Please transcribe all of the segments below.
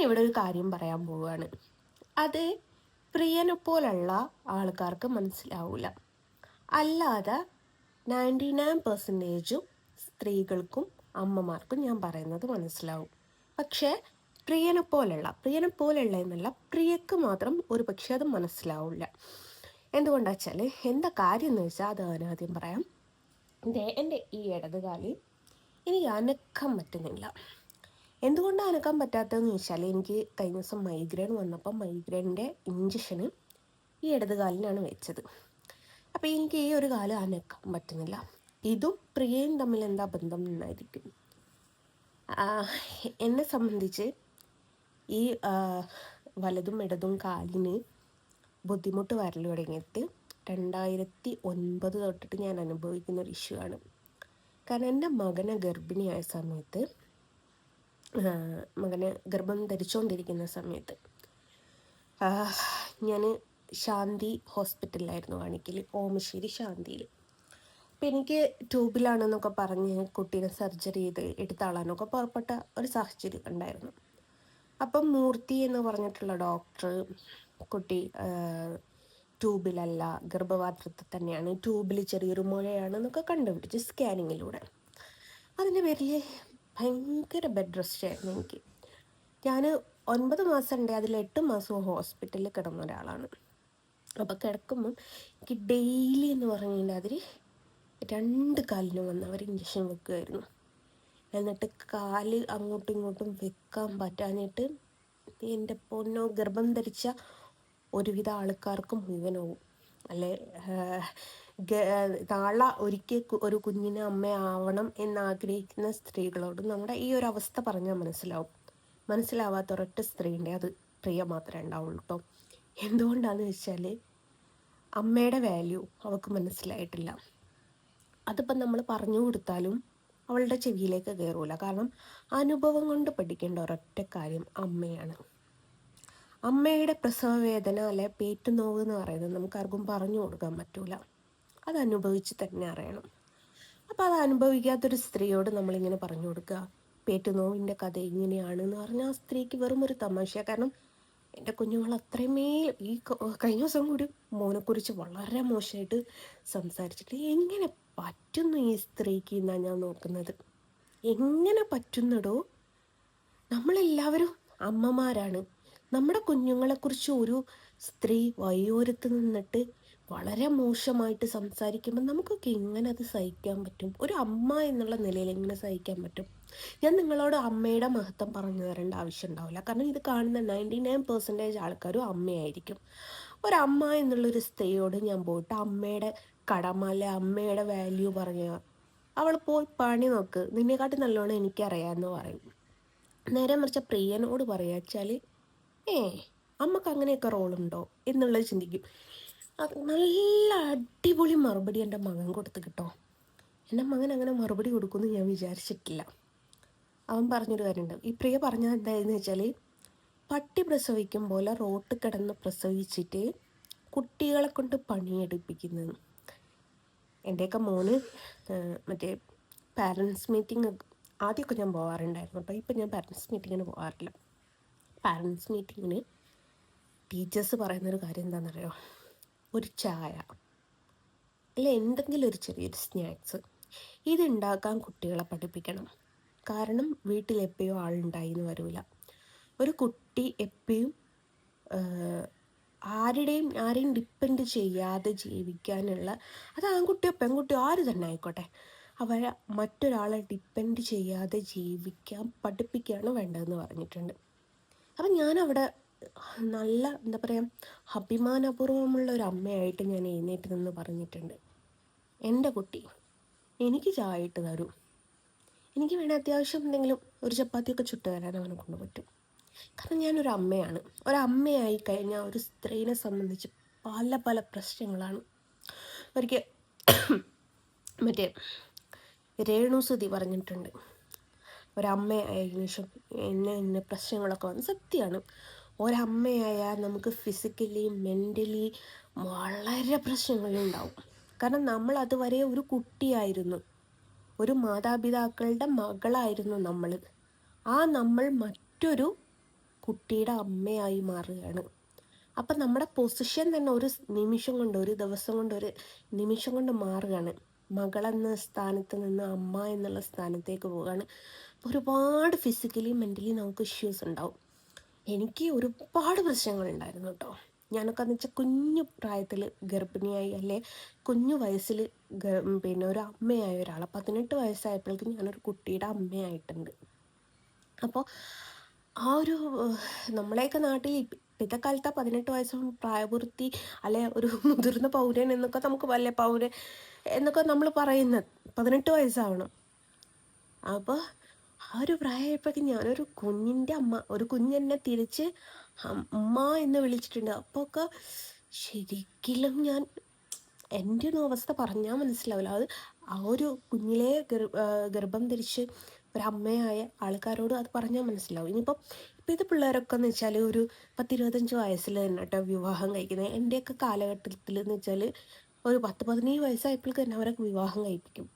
ഞാനിവിടെ ഒരു കാര്യം പറയാൻ പോവുകയാണ്. അത് പ്രിയനെ പോലുള്ള ആൾക്കാർക്ക് മനസ്സിലാവില്ല അല്ലാതെ നയന്റി നയൻ പെർസെന്റേജും സ്ത്രീകൾക്കും അമ്മമാർക്കും ഞാൻ പറയുന്നത് മനസ്സിലാവും. പക്ഷേ പ്രിയനെ പോലുള്ള പ്രിയനെ പോലുള്ള എന്നല്ല പ്രിയക്ക് മാത്രം ഒരു പക്ഷേ അത് മനസ്സിലാവില്ല എന്തുകൊണ്ടാ വെച്ചാൽ എന്താ കാര്യം എന്ന് വെച്ചാൽ അത് ആദ്യം പറയാം. എന്റെ ഈ ഇടതുകാലിൽ എനിക്ക് അനക്കം പറ്റുന്നില്ല. എന്തുകൊണ്ടാണ് അനക്കാൻ പറ്റാത്തതെന്ന് ചോദിച്ചാൽ എനിക്ക് കഴിഞ്ഞ ദിവസം മൈഗ്രെയിൻ വന്നപ്പോൾ മൈഗ്രെയിന്റെ ഇഞ്ചക്ഷന് ഈ ഇടത് കാലിനാണ് വെച്ചത്. അപ്പോൾ എനിക്ക് ഈ ഒരു കാലം അനക്കാൻ പറ്റുന്നില്ല. ഇതും പ്രിയയും തമ്മിൽ എന്താ ബന്ധം എന്നായിരിക്കും? എന്നെ സംബന്ധിച്ച് ഈ വലതും ഇടതും കാലിന് ബുദ്ധിമുട്ട് വരൽ തുടങ്ങിയിട്ട് രണ്ടായിരത്തി ഒൻപത് തൊട്ടിട്ട് ഞാൻ അനുഭവിക്കുന്ന ഒരു ഇഷ്യൂ ആണ്. കാരണം എന്റെ മകനെ ഗർഭിണിയായ സമയത്ത് മകനെ ഗർഭം ധരിച്ചുകൊണ്ടിരിക്കുന്ന സമയത്ത്. ഞാൻ ശാന്തി ഹോസ്പിറ്റലിലായിരുന്നു കാണിക്കൽ ഓമശ്ശേരി ശാന്തിയിൽ അപ്പം എനിക്ക് ട്യൂബിലാണെന്നൊക്കെ പറഞ്ഞ് കുട്ടീനെ സർജറി ചെയ്ത് എടുത്താളാനൊക്കെ പുറപ്പെട്ട ഒരു സാഹചര്യം ഉണ്ടായിരുന്നു. അപ്പം മൂർത്തി എന്ന് പറഞ്ഞിട്ടുള്ള ഡോക്ടർ കുട്ടി ട്യൂബിലല്ല ഗർഭപാത്രത്തിൽ തന്നെയാണ് ട്യൂബിൽ ചെറിയൊരു മുഴയാണെന്നൊക്കെ കണ്ടുപിടിച്ച് സ്കാനിങ്ങിലൂടെ. അതിന്റെ പേരിൽ ഭയങ്കര ബെഡ് റെസ്റ്റ് ആയിരുന്നു എനിക്ക്. ഞാൻ ഒൻപത് മാസം ഉണ്ട് അതിൽ എട്ട് മാസവും ഹോസ്പിറ്റലിൽ കിടന്ന ഒരാളാണ്. അപ്പോൾ കിടക്കുമ്പം എനിക്ക് ഡെയിലി എന്ന് പറഞ്ഞാൽ അതിൽ രണ്ട് കാലിനും വന്ന് അവർ ഇഞ്ചക്ഷൻ വെക്കുമായിരുന്നു എന്നിട്ട് കാൽ അങ്ങോട്ടും ഇങ്ങോട്ടും വെക്കാൻ പറ്റാനായിട്ട് എന്റെ പൊന്നോ ഗർഭം ധരിച്ച ഒരുവിധ ആൾക്കാർക്ക് മുഴുവനാവും. അല്ലെ നാളെ ഒരിക്കൽ ഒരു കുഞ്ഞിന് അമ്മയാവണം എന്നാഗ്രഹിക്കുന്ന സ്ത്രീകളോട് നമ്മുടെ ഈ ഒരു അവസ്ഥ പറഞ്ഞാൽ മനസ്സിലാവും. മനസ്സിലാവാത്ത ഒരൊറ്റ സ്ത്രീന്റെ അത് പ്രിയ മാത്രമേ ഉണ്ടാവുള്ളൂ കേട്ടോ എന്തുകൊണ്ടാന്ന് വെച്ചാൽ അമ്മയുടെ വാല്യൂ അവൾക്ക് മനസ്സിലായിട്ടില്ല. അതിപ്പം നമ്മൾ പറഞ്ഞു കൊടുത്താലും അവളുടെ ചെവിയിലേക്ക് കയറൂല കാരണം അനുഭവം കൊണ്ട് പഠിക്കേണ്ട ഒരൊറ്റ കാര്യം അമ്മയാണ്. അമ്മയുടെ പ്രസവ വേദന അല്ലെ പേറ്റുനോവ് എന്ന് പറയുന്നത് നമുക്കാർക്കും പറഞ്ഞു കൊടുക്കാൻ പറ്റൂല. അത് അനുഭവിച്ച് തന്നെ അറിയണം. അപ്പോൾ അത് അനുഭവിക്കാത്തൊരു സ്ത്രീയോട് നമ്മളിങ്ങനെ പറഞ്ഞു കൊടുക്കുക. പേറ്റുനോവിന്റെ കഥ ഇങ്ങനെയാണ് എന്ന് പറഞ്ഞാൽ ആ സ്ത്രീക്ക് വെറും ഒരു തമാശ കാരണം എന്റെ കുഞ്ഞുങ്ങൾ അത്രമേൽ ഈ കഴിഞ്ഞ ദിവസം കൂടി മോനെക്കുറിച്ച് വളരെ മോശമായിട്ട് സംസാരിച്ചിട്ട് എങ്ങനെ പറ്റുന്നു ഈ സ്ത്രീക്ക് എന്നാണ് ഞാൻ നോക്കുന്നത്? എങ്ങനെ പറ്റുന്നടോ? നമ്മളെല്ലാവരും അമ്മമാരാണ്. നമ്മുടെ കുഞ്ഞുങ്ങളെക്കുറിച്ച് ഒരു സ്ത്രീ വയോരത്ത് നിന്നിട്ട് വളരെ മോശമായിട്ട് സംസാരിക്കുമ്പോൾ നമുക്കൊക്കെ എങ്ങനെ അത് സഹിക്കാൻ പറ്റും. ഒരു അമ്മ എന്നുള്ള നിലയിൽ എങ്ങനെ സഹിക്കാൻ പറ്റും. ഞാൻ നിങ്ങളോട് അമ്മയുടെ മഹത്വം പറഞ്ഞു തരേണ്ട ആവശ്യം ഉണ്ടാവില്ല. കാരണം ഇത് കാണുന്ന നയന്റി നയൻ പെർസെന്റേജ് ആൾക്കാരും അമ്മയായിരിക്കും. ഒരമ്മ എന്നുള്ളൊരു സ്ത്രീയോട് ഞാൻ പോയിട്ട് അമ്മയുടെ കടമ അല്ലെ അമ്മയുടെ വാല്യൂ പറഞ്ഞ അവൾ പോയി പണി നോക്ക്. നിന്നെക്കാട്ടി നല്ലോണം എനിക്കറിയാമെന്ന് പറയും. നേരെ മറിച്ച പ്രിയനോട് പറയുക വെച്ചാൽ ഏ അമ്മയ്ക്ക് അങ്ങനെയൊക്കെ റോളുണ്ടോ എന്നുള്ളത് ചിന്തിക്കും. അത് നല്ല അടിപൊളി മറുപടി എന്റെ മകൻ കൊടുത്ത് കിട്ടോ. എന്റെ മകൻ അങ്ങനെ മറുപടി കൊടുക്കുമെന്ന് ഞാൻ വിചാരിച്ചിട്ടില്ല. അവൻ പറഞ്ഞൊരു കാര്യമുണ്ട്. ഈ പ്രിയ പറഞ്ഞ എന്തായെന്ന് വെച്ചാൽ പട്ടി പ്രസവിക്കും പോലെ റോട്ട് കിടന്ന് പ്രസവിച്ചിട്ട് കുട്ടികളെ കൊണ്ട് പണിയെടുപ്പിക്കുന്നത്. എന്റെയൊക്കെ മോന് മറ്റേ പാരൻസ് മീറ്റിംഗ് ആദ്യമൊക്കെ ഞാൻ പോകാറുണ്ടായിരുന്നു അപ്പോൾ ഇപ്പം ഞാൻ പാരൻസ് മീറ്റിങ്ങിന് പോകാറില്ല പാരൻസ് മീറ്റിങ്ങിന് ടീച്ചേഴ്സ് പറയുന്നൊരു കാര്യം എന്താണെന്നറിയോ? ഒരു ചായ. അല്ല എന്തെങ്കിലും ഒരു ചെറിയൊരു സ്നാക്സ്. ഇതുണ്ടാക്കാൻ കുട്ടികളെ പഠിപ്പിക്കണം. കാരണം വീട്ടിൽ എപ്പോഴും ആളുണ്ടായി എന്ന് വരില്ല ഒരു കുട്ടി എപ്പോഴും ആരുടെയും ആരെയും ഡിപ്പെൻഡ് ചെയ്യാതെ ജീവിക്കാനുള്ള അത് ആൺകുട്ടിയോ പെൺകുട്ടിയോ ആര് തന്നെ ആയിക്കോട്ടെ. അവരെ മറ്റൊരാളെ ഡിപ്പെൻഡ് ചെയ്യാതെ ജീവിക്കാൻ പഠിപ്പിക്കുകയാണ് വേണ്ടതെന്ന് പറഞ്ഞിട്ടുണ്ട്. അപ്പം ഞാനവിടെ നല്ല എന്താ പറയുക അഭിമാനപൂർവമുള്ള ഒരു അമ്മയായിട്ട് ഞാൻ എഴുന്നേറ്റ് നിന്ന് പറഞ്ഞിട്ടുണ്ട്. എന്റെ കുട്ടി എനിക്ക് ചായയിട്ട് തരൂ. എനിക്ക് വേണേൽ അത്യാവശ്യം എന്തെങ്കിലും ഒരു ചപ്പാത്തിയൊക്കെ ചുട്ട് തരാൻ അവനെ കൊണ്ട് പറ്റും. കാരണം ഞാനൊരു അമ്മയാണ് ഒരമ്മയായി കഴിഞ്ഞാൽ ഒരു സ്ത്രീനെ സംബന്ധിച്ച് പല പല പ്രശ്നങ്ങളാണ്. ഒരിക്കൽ മറ്റേ രേണുസുതി പറഞ്ഞിട്ടുണ്ട്. ഒരമ്മയായതിനു ശേഷം എന്നെ ഇന്ന പ്രശ്നങ്ങളൊക്കെ വന്ന് സത്യമാണ്. ഒരമ്മയായാൽ നമുക്ക് ഫിസിക്കലി മെന്റലി വളരെ പ്രശ്നങ്ങളുണ്ടാവും. കാരണം നമ്മൾ അതുവരെ ഒരു കുട്ടിയായിരുന്നു. ഒരു മാതാപിതാക്കളുടെ മകളായിരുന്നു നമ്മൾ. ആ നമ്മൾ മറ്റൊരു കുട്ടിയുടെ അമ്മയായി മാറുകയാണ്. അപ്പം നമ്മുടെ പൊസിഷൻ തന്നെ ഒരു നിമിഷം കൊണ്ട് ഒരു ദിവസം കൊണ്ട് ഒരു നിമിഷം കൊണ്ട് മാറുകയാണ്. മകളെന്ന സ്ഥാനത്ത് നിന്ന് അമ്മ എന്നുള്ള സ്ഥാനത്തേക്ക് പോവുകയാണ്. ഒരുപാട് ഫിസിക്കലി മെന്റലി നമുക്ക് ഇഷ്യൂസ് ഉണ്ടാവും. എനിക്ക് ഒരുപാട് പ്രശ്നങ്ങളുണ്ടായിരുന്നു കേട്ടോ. ഞാനൊക്കെ എന്ന് വെച്ചാൽ കുഞ്ഞു പ്രായത്തിൽ ഗർഭിണിയായി അല്ലെ കുഞ്ഞു വയസ്സിൽ പിന്നെ ഒരു അമ്മയായ ഒരാൾ പതിനെട്ട് വയസ്സായപ്പോഴേക്കും ഞാനൊരു കുട്ടിയുടെ അമ്മയായിട്ടുണ്ട്. അപ്പോൾ ആ ഒരു നമ്മളെയൊക്കെ നാട്ടിൽ ഇപ്പോഴത്തെ കാലത്ത് പതിനെട്ട് വയസ്സ് പ്രായപൂർത്തി അല്ലെ ഒരു മുതിർന്ന പൗരൻ എന്നൊക്കെ നമുക്ക് വല്ല പൗരൻ എന്നൊക്കെ നമ്മൾ പറയുന്നത്. പതിനെട്ട് വയസ്സാവണം. അപ്പോൾ ആ ഒരു പ്രായമായപ്പോഴേക്കും ഞാനൊരു കുഞ്ഞിന്റെ അമ്മ ഒരു കുഞ്ഞെന്നെ തിരിച്ച് അമ്മ എന്ന് വിളിച്ചിട്ടുണ്ട്. അപ്പോൾ ഒക്കെ ശരിക്കും ഞാൻ എന്റെ ഒന്നും അവസ്ഥ പറഞ്ഞാൽ മനസ്സിലാവില്ല. അത് ആ ഒരു കുഞ്ഞിലെ ഗർഭം ധരിച്ച് അമ്മയായ ആൾക്കാരോട് അത് പറഞ്ഞാൽ മനസ്സിലാവും. ഇനിയിപ്പം ഇപ്പം ഇത് പിള്ളേരൊക്കെ എന്ന് വെച്ചാൽ ഒരു പത്തിരുപത്തഞ്ച് വയസ്സിൽ തന്നെ കേട്ടോ വിവാഹം കഴിക്കുന്നത് എന്റെയൊക്കെ കാലഘട്ടത്തിൽ എന്ന് വെച്ചാൽ ഒരു പത്ത് പതിനേഴ് വയസ്സായപ്പോഴേക്ക് തന്നെ അവരൊക്കെ വിവാഹം കഴിപ്പിക്കും.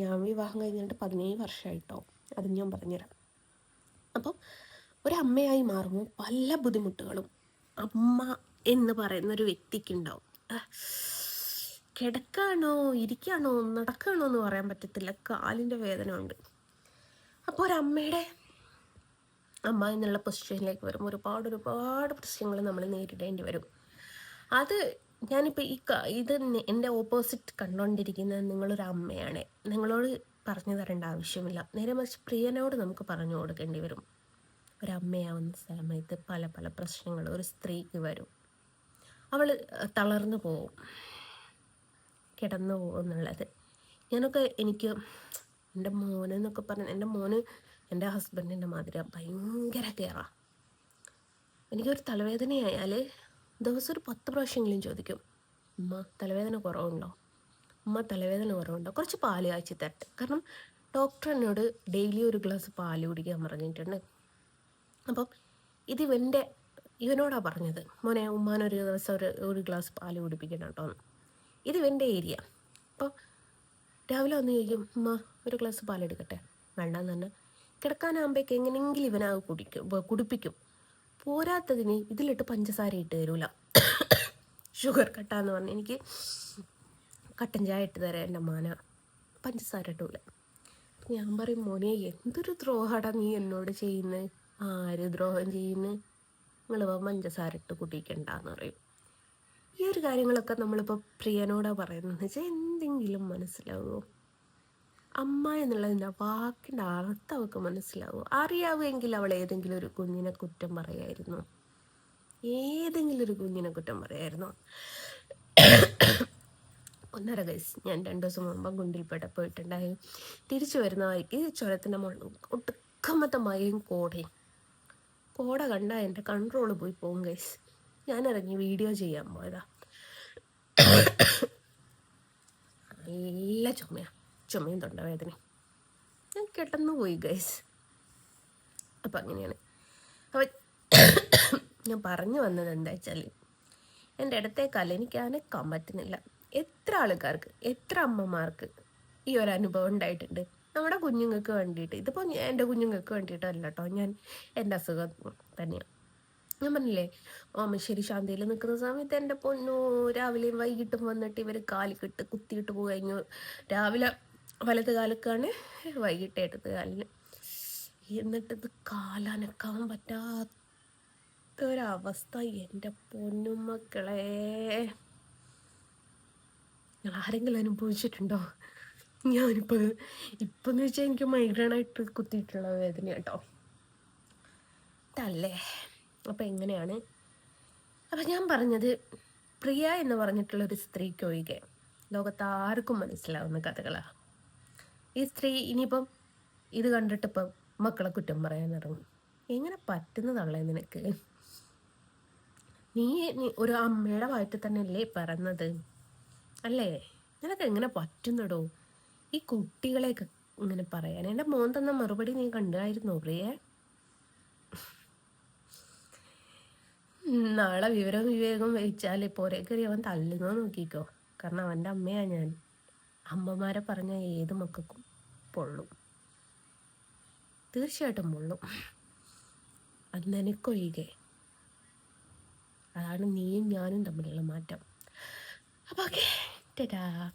ഞാൻ വിവാഹം കഴിഞ്ഞിട്ട് പതിനേഴ് വർഷമായിട്ടോ അത് ഞാൻ പറഞ്ഞുതരാം. അപ്പം ഒരമ്മയായി മാറുമ്പോൾ പല ബുദ്ധിമുട്ടുകളും അമ്മ എന്ന് പറയുന്ന ഒരു വ്യക്തിക്കുണ്ടാവും കിടക്കാണോ ഇരിക്കാണോ നടക്കാണോ എന്ന് പറയാൻ പറ്റത്തില്ല. കാലിന്റെ വേദന ഉണ്ട് അപ്പോൾ ഒരമ്മയുടെ അമ്മ എന്നുള്ള പൊസിഷനിലേക്ക് വരും. ഒരുപാട് ഒരുപാട് പ്രശ്നങ്ങൾ നമ്മൾ നേരിടേണ്ടി വരും. അത് ഞാനിപ്പോൾ ഈ ഇത് എന്റെ ഓപ്പോസിറ്റ് കണ്ടുകൊണ്ടിരിക്കുന്നത് നിങ്ങളൊരു അമ്മയാണ് നിങ്ങളോട് പറഞ്ഞു തരേണ്ട ആവശ്യമില്ല. നേരെ മറിച്ച് പ്രിയനോട് നമുക്ക് പറഞ്ഞു കൊടുക്കേണ്ടി വരും. ഒരമ്മയാവുന്ന സമയത്ത് പല പല പ്രശ്നങ്ങൾ ഒരു സ്ത്രീക്ക് വരും. അവൾ തളർന്നു പോവും കിടന്നു പോകും എന്നുള്ളത് ഞാനൊക്കെ എനിക്ക് എന്റെ മോനെന്നൊക്കെ പറഞ്ഞ എന്റെ മോന് എന്റെ ഹസ്ബൻഡിന്റെ മാതിരി ഭയങ്കര കെയറാ. എനിക്കൊരു തലവേദനയായാൽ ദിവസം ഒരു പത്ത് പ്രാവശ്യമെങ്കിലും ചോദിക്കും ഉമ്മ തലവേദന കുറവുണ്ടോ? ഉമ്മ തലവേദന കുറവുണ്ടോ? കുറച്ച് പാൽ കാച്ചി തരട്ടെ. കാരണം ഡോക്ടർ എന്നോട് ഡെയിലി ഒരു ഗ്ലാസ് പാൽ കുടിക്കാൻ പറഞ്ഞിട്ടുണ്ട്. അപ്പം ഇത് ഇവന്റെ ഇവനോടാണ് പറഞ്ഞത് മോനെ ഉമ്മാനൊരു ദിവസം ഒരു ഒരു ഗ്ലാസ് പാൽ കുടിപ്പിക്കണം കേട്ടോ ഇത് ഇവന്റെ ഏരിയ അപ്പോൾ രാവിലെ വന്ന് ചോദിക്കും ഉമ്മ ഒരു ഗ്ലാസ് പാൽ പാലെടുക്കട്ടെ വേണ്ടെന്ന് തന്നെ കിടക്കാനാകുമ്പോഴേക്ക് എങ്ങനെയെങ്കിലും ഇവനാ കുടിക്കും കുടിപ്പിക്കും. പോരാത്തതിന് ഇതിലിട്ട് പഞ്ചസാര ഇട്ട് തരൂല. ഷുഗർ കട്ടാന്ന് പറഞ്ഞ് എനിക്ക് കട്ടൻ ചായ ഇട്ട് തരാം എന്റെ മാന. പഞ്ചസാര ഇട്ടൂല ഞാൻ പറയും മോനെ എന്തൊരു ദ്രോഹടാ നീ എന്നോട് ചെയ്യുന്നത് ആര് ദ്രോഹം ചെയ്യുന്നു? നിങ്ങൾ പഞ്ചസാര ഇട്ട് കുടിക്കണ്ടെന്ന് പറയും. ഈ ഒരു കാര്യങ്ങളൊക്കെ നമ്മളിപ്പോൾ പ്രിയനോടാ പറയുന്നത് എന്ന് വെച്ചാൽ എന്തെങ്കിലും മനസ്സിലാവുമോ അമ്മ എന്നുള്ളതിന്റെ വാക്കിന്റെ അർത്ഥം അവൾക്ക് മനസ്സിലാവുമോ അറിയാവുമെങ്കിൽ അവൾ ഏതെങ്കിലും ഒരു കുഞ്ഞിനെ കുറ്റം പറയായിരുന്നു? ഏതെങ്കിലും ഒരു കുഞ്ഞിനെ കുറ്റം പറയായിരുന്നു? ഒന്നര ഗൈസ് ഞാൻ രണ്ട് ദിവസം മുമ്പ് ഗുണ്ടിൽപ്പേട്ട പോയിട്ടുണ്ടായി. തിരിച്ചു വരുന്ന വഴിക്ക് ചുരത്തിന്റെ മുകളിൽ ഒട്ടുക്കമത്തെ മഴയും കോടയും. കോട കണ്ട എന്റെ കൺട്രോൾ പോയി പോകും ഗൈസ് ഞാൻ ഇറങ്ങി വീഡിയോ ചെയ്യാൻ പോയതാ. നല്ല ചുമയാണ് ചുമയും തൊണ്ടവേദന ഞാൻ കിടന്നു പോയി ഗൈസ് അപ്പം അങ്ങനെയാണ്. അപ്പം ഞാൻ പറഞ്ഞു വന്നത് എന്താ വെച്ചാൽ എന്റെ ഇടത്തെ എനിക്ക് പറ്റുന്നില്ല എത്ര ആൾക്കാർക്ക് എത്ര അമ്മമാർക്ക് ഈ ഒരു അനുഭവം ഉണ്ടായിട്ടുണ്ട്? നമ്മുടെ കുഞ്ഞുങ്ങൾക്ക് വേണ്ടിയിട്ട്. ഇതിപ്പോൾ എന്റെ കുഞ്ഞുങ്ങൾക്ക് വേണ്ടിയിട്ടല്ല കേട്ടോ ഞാൻ എന്റെ അസുഖം തന്നെയാണ് ഞാൻ പറഞ്ഞില്ലേ ഓമശ്ശേരി ശാന്തിയിൽ നിൽക്കുന്ന സമയത്ത് എന്റെ പൊന്നു രാവിലെയും വൈകിട്ടും വന്നിട്ട് ഇവർ കാലിക്കിട്ട് കുത്തിയിട്ട് പോയി കഴിഞ്ഞു. രാവിലെ വലത് കാലക്കാണ് വൈകിട്ട് ഇടത് കാലിന് ഇത് കാലനക്കാൻ പറ്റാത്ത ഒരവസ്ഥ എന്റെ പൊന്നുമക്കളെ. ആരെങ്കിലും അനുഭവിച്ചിട്ടുണ്ടോ? ഞാനിപ്പോൾ ഇപ്പം എന്ന് വെച്ചാൽ എനിക്ക് മൈഗ്രെയിനായിട്ട് കുത്തിയിട്ടുള്ള വേദന കേട്ടോ ഇതല്ലേ? അപ്പം എങ്ങനെയാണ്? അപ്പം ഞാൻ പറഞ്ഞത് പ്രിയ എന്ന് പറഞ്ഞിട്ടുള്ള ഒരു സ്ത്രീക്ക് ഒഴികെ ലോകത്ത് ആർക്കും മനസ്സിലാവുന്ന കഥകളാണ് ഈ സ്ത്രീ ഇനിയിപ്പം ഇത് കണ്ടിട്ടിപ്പം മക്കളെ കുറ്റം പറയാൻ ഇറങ്ങും. എങ്ങനെ പറ്റുന്നതല്ലേ നിനക്ക്? നീ ഒരു അമ്മയുടെ വയറ്റിൽ തന്നെ അല്ലേ പറഞ്ഞത്? അല്ലേ? നിനക്ക് എങ്ങനെ പറ്റുന്നടോ? ഈ കുട്ടികളെയൊക്കെ ഇങ്ങനെ പറയാൻ. എന്റെ മോൻ തന്ന മറുപടി നീ കണ്ടായിരുന്നോ പ്രിയേ? നാളെ വിവരം വിവേകം വെച്ചാൽ പോരെ. കയറി അവൻ തല്ലുന്നോ നോക്കിക്കോ. കാരണം അവന്റെ അമ്മയാ ഞാൻ. അമ്മമാരെ പറഞ്ഞ ഏത് മക്കൾക്കും പൊള്ളും. തീർച്ചയായിട്ടും പൊള്ളും. അത് നിനക്കൊഴികെ അതാണ് നീയും ഞാനും തമ്മിലുള്ള മാറ്റം. അപ്പോൾ ഓക്കെ. Ta-da!